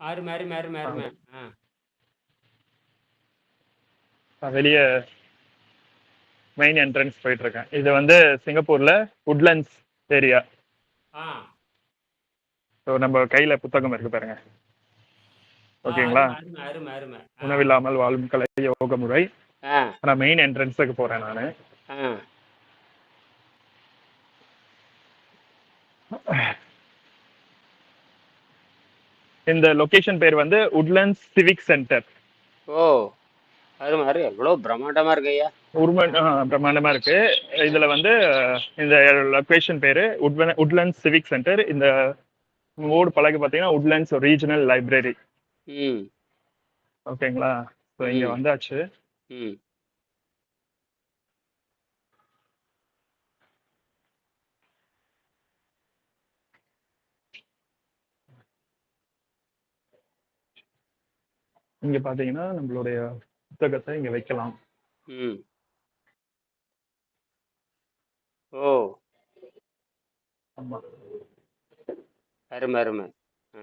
அருமை, அருமை, அருமை, அருமை. வெளிய மெயின் என்ட்ரன்ஸ் போயிட்டு இருக்கேன். இது வந்து சிங்கப்பூர்ல உட்லண்ட்ஸ் ஏரியா. ஆ. ஸோ நம்ம கையில புத்தகம் இருக்கு பாருங்க. ஓகேங்களா? உணவில்லாமல் வாழும் கலை யோக முறை. நான் மெயின் என்ட்ரன்ஸுக்கு போறேன் நானு. இந்த லொகேஷன் பேர் வந்து உட்லண்ட்ஸ் சிவிக் சென்டர். ஓ! அருமை, அருமை. எவ்வளோ பிரம்மாண்டமா இருக்கு ஐயா. பிரம்மாண்டமா இருக்கு. இதுல வந்து இந்த லொகேஷன் பேரு உட்லண்ட்ஸ் சிவிக் சென்டர். இந்த போர்டு பலகை பார்த்தீங்கன்னா, உட்லண்ட்ஸ் ரீஜனல் லைப்ரரி. ஓகேங்களா? ஸோ இங்க. வந்தாச்சு. இங்க பார்த்தீங்கன்னா, நம்மளுடைய புத்தகத்த இங்க வைக்கலாம். ம். ஓ! ஆமா. அருமை, அருமை. ஆ.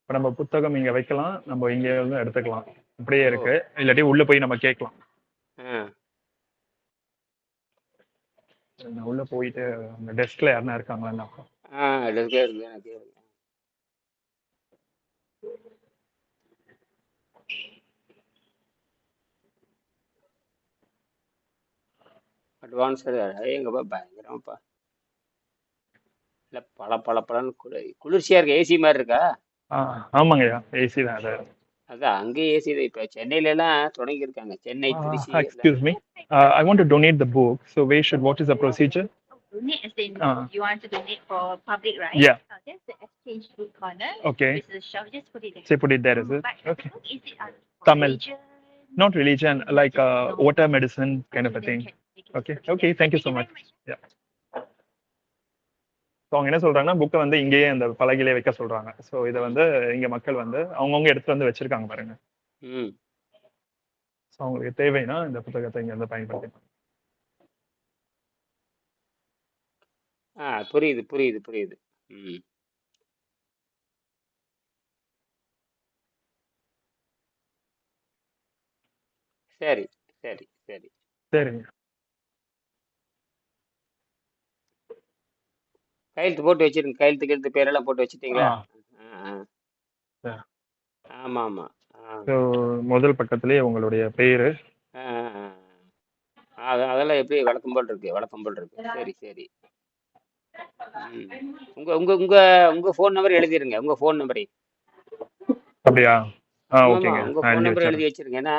இப்ப நம்ம புத்தகம் இங்க வைக்கலாம். நம்ம இங்க இருந்து எடுத்துக்கலாம். இப்படியே ஓ! இருக்கு. இல்லாட்டி உள்ள போய் நம்ம கேட்கலாம். ஆ. நான் உள்ள போயிட்டு அந்த டெஸ்க்ல யாருனா இருக்காங்களான்னு பார்ப்போம். ஆ டெஸ்க்ல இருக்கு எனக்கு. அட்வான்ஸ்டு அடேங்கப்பா பயங்கரமாப்பா. இல்ல பளபளபளன்னு குளு குளிர்ச்சியா இருக்கு. ஏசி மாரி இருக்கா? ஆ ஆமாங்கய்யா. ஏசி தான் அது. அதான் அங்கேயும் ஏசி தான். இப்ப சென்னையிலலாம் தொடங்கியிருக்காங்க. Chennai, Uh, Trichy excuse me. Uh, I want to donate the book. So where should what is the procedure? Donate as in Ah. you want to donate for public, right? Yeah. Uh, there's the exchange book corner. Okay. This is the shelf. Just put it there. Say put it there, is it? But the Okay. book, is it on for Tamil. religion? Not religion, like uh, No. water medicine kind of a Then thing. Thank you so very much. Yeah. So அவங்க என்ன சொல்றாங்கன்னா புக்கை வந்து இங்கேயே அந்த பலகையிலே வைக்க சொல்றாங்க so இதை வந்து இங்க மக்கள் வந்து அவங்கவுங்க எடுத்து வந்து வச்சிருக்காங்க பாருங்க. ஸோ அவங்களுக்கு தேவைன்னா இந்த புத்தகத்தை இங்க வந்து பயன்படுத்திக்கலாம் ஆ புரியுது, புரியுது, புரியுது. ம். சரி, சரி, சரி. சரிங்க கையெழுத்து போட்டு வச்சிருங்க. கையெழுத்து கிழுத்து பேரெல்லாம் போட்டு வச்சுட்டீங்களா? ஆமா, ஆமா. ஸோ முதல் பக்கத்திலேயே உங்களுடைய பேரு. அது அதெல்லாம் எப்படி வழக்கம் போல் இருக்கு. வழக்கம் போல் இருக்கு. சரி, சரி. உங்க உங்க உங்க உங்க ஃபோன் நம்பர் எழுதிருங்க. உங்க ஃபோன் நம்பரை. அப்படியா. ஓகேங்க உங்க ஃபோன் நம்பர் எழுதி வச்சிருங்க. ஏன்னா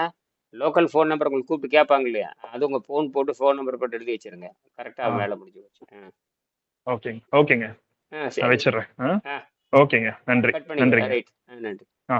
லோக்கல் ஃபோன் நம்பர் உங்களுக்கு கூப்பிட்டு கேட்பாங்க இல்லையா? அது உங்க ஃபோன் போட்டு ஃபோன் நம்பர் போட்டு எழுதி வச்சிருங்க. கரெக்டா ஆ வேலை முடிஞ்சு போச்சு. ஓகேங்க ஓகேங்க நான். வச்சிடுறேன் ஓகேங்க நன்றி. நன்றிங்க. ஆ